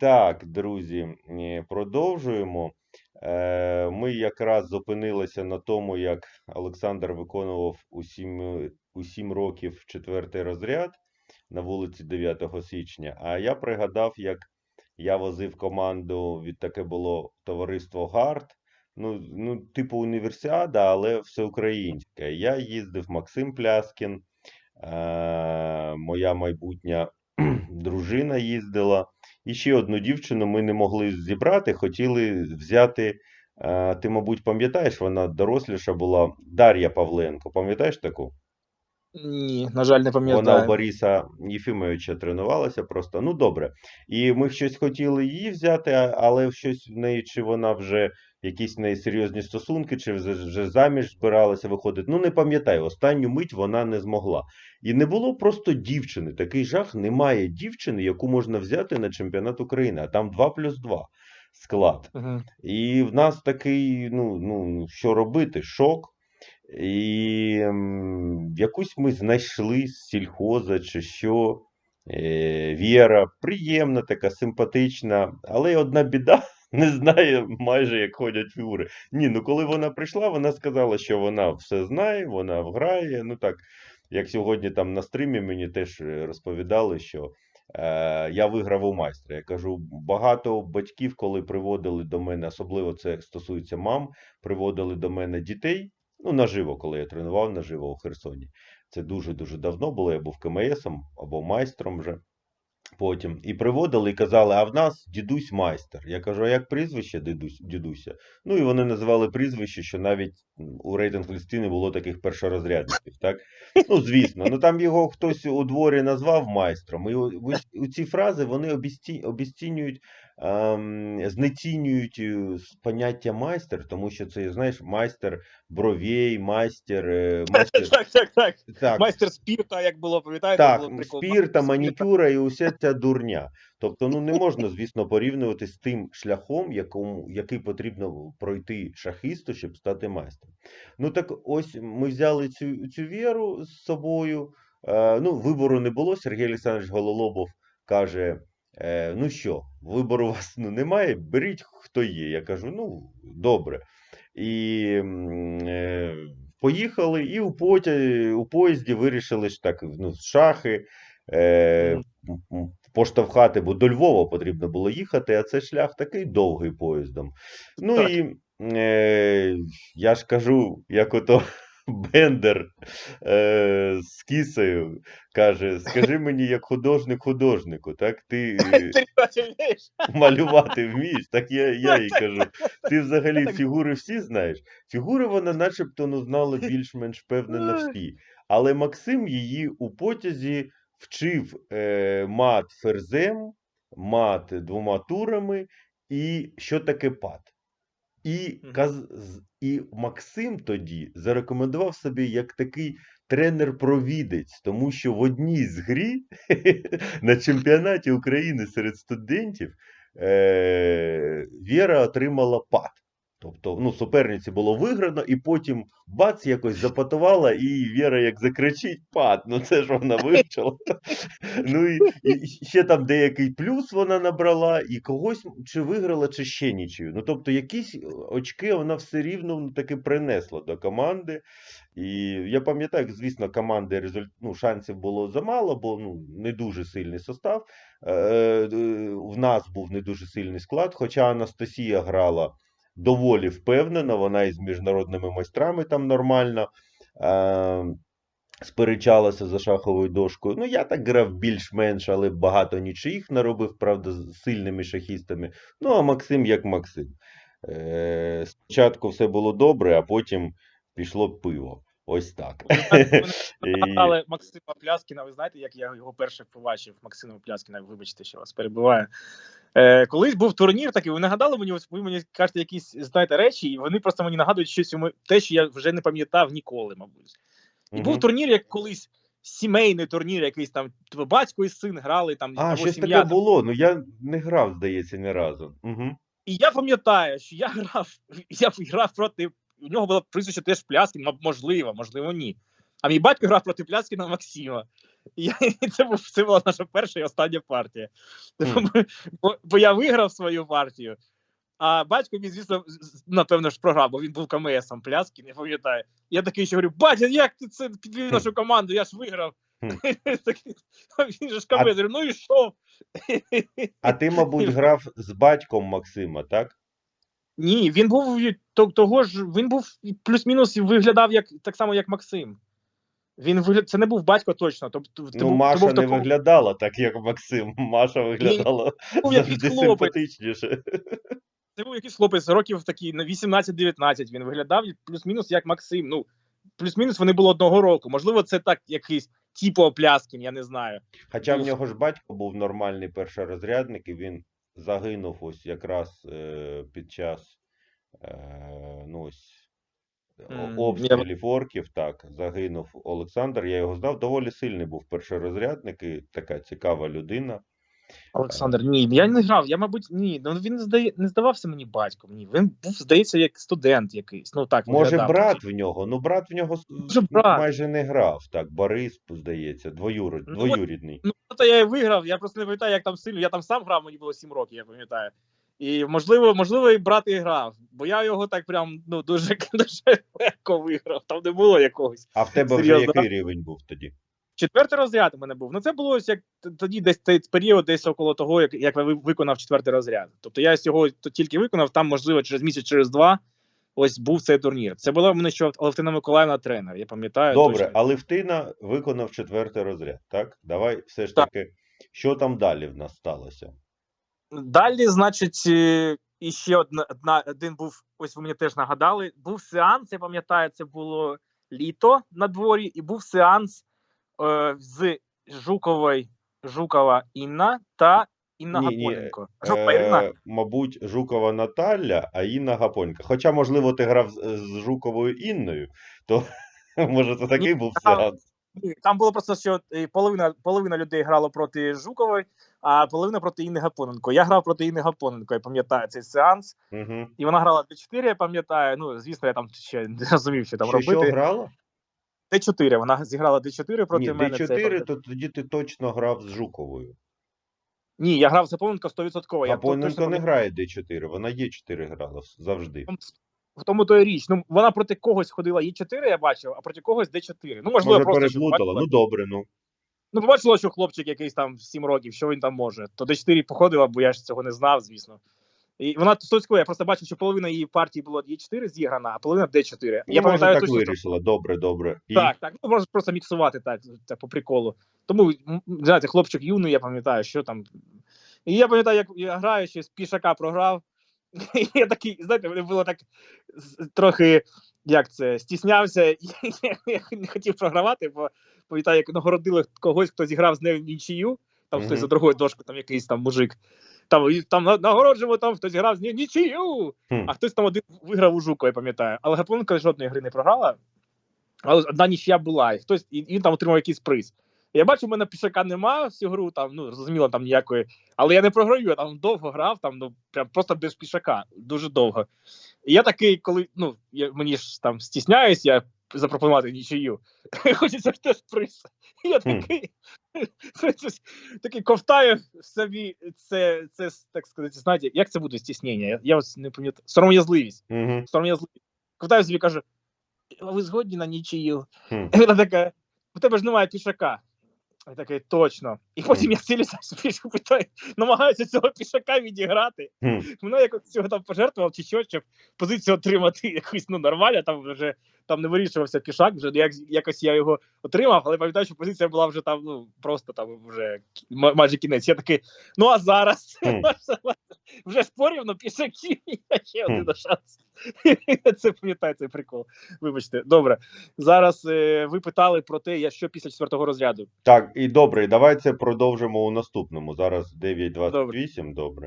Так, друзі, продовжуємо. Е, Ми якраз зупинилися на тому, як Олександр виконував у 7, у 7 років четвертий розряд на вулиці 9 січня. А я пригадав, як я возив команду від таке було товариство ГАРД. Ну, ну, типу універсіада, але всеукраїнське. Я їздив Максим Пляскін, е, моя майбутня дружина їздила. І ще одну дівчину ми не могли зібрати, хотіли взяти. Ти, мабуть, пам'ятаєш, вона доросліша була Дар'я Павленко. Пам'ятаєш таку? Ні, на жаль, не пам'ятаю. Вона у. Бориса Єфімовича тренувалася просто. Ну, добре. І ми щось хотіли її взяти, але щось в неї, чи вона вже якісь неї серйозні стосунки, чи вже, заміж збиралася виходити. Ну, не пам'ятаю. Останню мить вона не змогла. І не було просто дівчини. Такий жах. Немає дівчини, яку можна взяти на чемпіонат України, а там 2 плюс 2 склад. Угу. І в нас такий, ну, ну, що робити? Шок. І якусь ми знайшли з сільхоза чи що. Е, Віра, приємна, така симпатична, але одна біда, не знає майже, як ходять фігури. Ні, ну коли вона прийшла, вона сказала, що вона все знає, вона вграє. Ну так, як сьогодні там на стримі мені теж е, розповідали, що е, я виграв у майстра. Я кажу, багато батьків, коли приводили до мене, особливо це стосується мам, приводили до мене дітей. Ну, наживо, коли я тренував наживо у Херсоні. Це дуже-дуже давно було. Я був КМСом або майстром вже потім. І приводили і казали, а в нас дідусь майстер. Я кажу, а як прізвище дідусь, дідуся? Ну і вони називали прізвище, що навіть у рейтинг листі не було таких першорозрядників. Так? Ну, звісно, ну там його хтось у дворі назвав майстром. І у ці фрази вони обіцінюють, знецінюють е, поняття майстер, тому що це, знаєш, майстер бровей, майстер, е, майстер Так, так, так. так, Майстер спірта, як було, пам'ятаєте, так, було прикол. спірта, манікюра і уся ця дурня. Тобто, ну не можна, звісно, порівнювати з тим шляхом, якому, який потрібно пройти шахисту, щоб стати майстром. Ну так ось ми взяли цю, цю віру з собою. Е, ну, вибору не було. Сергій Олександрович Гололобов каже: е, ну що, вибору у вас ну, немає, беріть хто є. Я кажу, ну, добре. І е, поїхали, і у, поті, у поїзді вирішили ж так, ну, шахи. Е, поштовхати, бо до Львова потрібно було їхати, а це шлях такий довгий поїздом. Ну Так. і е, я ж кажу, як ото Бендер е, з кісею каже: скажи мені, як художник художнику, так ти е, малювати вмієш? Так я, я їй кажу. Ти взагалі фігури всі знаєш? Фігури вона начебто ну, знала більш-менш впевнено Ой. всі. Але Максим її у потязі вчив е, мат ферзем, мат двома турами, і що таке пад. І, каз... і Максим тоді зарекомендував собі як такий тренер-провідець, тому що в одній з грі на чемпіонаті України серед студентів е... Віра отримала пад. Тобто, ну, суперниці було виграно, і потім бац якось запатувала, і Віра як закричить пад. Ну це ж вона вивчила. Ну і, і ще там деякий плюс вона набрала, і когось чи виграла, чи ще нічию. Ну тобто, якісь очки вона все рівно ну, таки принесла до команди. І я пам'ятаю, звісно, команди результ... ну, шансів було замало, бо ну, не дуже сильний состав. Е, е, в нас був не дуже сильний склад, хоча Анастасія грала доволі впевнена. вона із міжнародними майстрами там нормально. Е, Сперечалася за шаховою дошкою. Ну, я так грав більш-менш, але багато нічиїх наробив, правда, з сильними шахістами. Ну, а Максим як Максим. Е, спочатку все було добре, а потім пішло пиво. Ось так. Але Максима Пляскіна, ви знаєте, як я його перше побачив, Максима Пляскіна, вибачте, що вас перебуває. Е, колись був турнір такий, ви нагадали мені, ось ви мені кажете якісь знаєте речі, і вони просто мені нагадують щось те, що я вже не пам'ятав ніколи, мабуть. І Мгм. був турнір, як колись сімейний турнір, якийсь там типу, батько і син грали там А, щось сім'я. таке було. Ну я не грав, здається, ні разу. Угу. І я пам'ятаю, що я грав, я грав проти. У нього було прізвище теж Пляскін, можливо, можливо, ні. А мій батько грав проти Пляскіна Максима. І я, і це, був, це була наша перша і остання партія. Хм. Бо, бо я виграв свою партію, а батько мій, звісно, напевно ж програв, бо він був КМСом Пляскін, я пам'ятаю. Я такий ще говорю: батя, як ти це підвів нашу команду? Я ж виграв. Він же ж КМС, ну і що? А ти, мабуть, грав з батьком Максима, так? Ні, він був того ж, він був плюс-мінус виглядав як так само, як Максим. Він вигляд, це не був батько точно. Тобто, ти Ну, був, Маша ти був не такого- виглядала так, як Максим. Маша виглядала якийсь завжди симпатичніше. Це був якийсь хлопець років такі на 18-19. Він виглядав плюс-мінус як Максим. Ну, плюс-мінус вони були одного року. Можливо, це так якийсь типу Пляскін, я не знаю. Хоча в нього ж батько був нормальний першорозрядник, і він загинув ось якраз е, під час е, ну, ось. Я- обстрілів орків. Так, загинув Олександр. Я його знав. Доволі сильний був першорозрядник і така цікава людина. Олександр, ні, я не грав. Я, мабуть, ні. Ну він здає, не здавався мені батьком. Ні, він був, здається, як студент якийсь. Ну так Може, виглядав. брат в нього? Ну, брат в нього Може, брат. майже не грав. Так, Борис, здається, двоюрод, Ну, двоюрідний. Ну, то я і виграв. Я просто не пам'ятаю, як там сильно. Я там сам грав, мені було 7 років, я пам'ятаю. І можливо, можливо, і брат і грав, бо я його так прям ну дуже дуже легко виграв. Там не було якогось. А в тебе вже який рівень був тоді? Четвертий розряд у мене був. Ну це було ось як тоді, десь цей період, десь около того, як, як ви- виконав четвертий розряд. Тобто я його то тільки виконав, там, можливо, через місяць, через два. Ось був цей турнір. Це була в мене ще Алевтина Миколаївна тренер. Я пам'ятаю. Добре, точно. а Левтина виконав четвертий розряд, так? Давай все ж Так. таки, що там далі в нас сталося? Далі, значить, е, іще одна, одна один був. Ось ви мені теж нагадали. Був сеанс. Я пам'ятаю, це було літо на дворі, і був сеанс з Жукової Жукова Інна та Інна Ні, ні, Гапоненко. Жукова Ірина. Е, мабуть, Жукова Наталя, а Інна Гапонька. Хоча, можливо, ти грав з, з Жуковою Інною, то може це такий був сеанс. Ні, Там було просто, що е, половина, половина людей грало проти Жукової, а половина проти Інни Гапоненко. Я грав проти Інни Гапоненко, я пам'ятаю цей сеанс. Угу. І вона грала Д4, я пам'ятаю. Ну, звісно, я там ще не розумів, що там Що, що робити. грала? Д4. Вона зіграла Д4 проти Ні, мене. це Д4, пам'ятаю. то тоді ти точно грав з Жуковою. Ні, я грав з Гапоненко 100%. Я то- не грає Д4, вона Є4 грала завжди. В тому то і річ. Ну, вона проти когось ходила Е4, я бачив, а проти когось Д4. Ну, можливо, Може, просто переплутала. Ну добре, ну. Ну, побачила, що хлопчик якийсь там в 7 років, що він там може. То Д4 походила, бо я ж цього не знав, звісно. І вона стойсько, я просто бачив, що половина її партії було Е4 зіграна, а половина Д4. Я Ну, пам'ятаю так точно, що- вирішила. Добре, добре. І... Так, так, ну можна просто міксувати так, так по приколу. Тому, знаєте, хлопчик юний, я пам'ятаю, що там. І я пам'ятаю, як я граю, ще з пішака програв. І я такий, знаєте, мене було так трохи, як це, стіснявся, я не хотів програвати, бо пам'ятаю, як нагородили когось, хто зіграв з нею в нічию, там хтось Мгм. за другою дошкою, там якийсь там мужик. Там, там на- нагороджував, там хтось грав з в нічию. Хм. А хтось там один виграв у Жуку, я пам'ятаю. Але Гапоненко жодної гри не програла. Але одна нічия була, і хтось і, він там отримав якийсь приз. Я бачу, в мене пішака немає всю гру, там, ну, зрозуміло, там ніякої. Але я не програю, я там довго грав, там, ну, прям просто без пішака, дуже довго. І я такий, коли, ну, я, мені ж там стісняюсь, я запропонувати нічию. Хочеться ж теж приз. Я такий, такий ковтаю в собі, це, це, так сказати, знаєте, як це буде стіснення? Я, ось не пам'ятаю. Сором'язливість сором'язливість. Ковтаю собі кажу, ви згодні на нічию? Вона така: у тебе ж немає пішака. Я такий, точно. І потім я цілюся собі питаю, намагаюся цього пішака відіграти. Мене якось цього там пожертвував чи що, щоб позицію отримати якусь ну нормально. Там вже там не вирішувався пішак, вже як, якось я його отримав, але пам'ятаю, що позиція була вже там, ну просто там вже майже кінець. Я такий, ну а зараз. вже спорів, порівно пішаків, я ще один Хм. шанс. Це пам'ятаю цей прикол. Вибачте, добре. Зараз е, ви питали про те, що після четвертого розряду. Так, і добре, давайте продовжимо у наступному. Зараз 9.28, добре.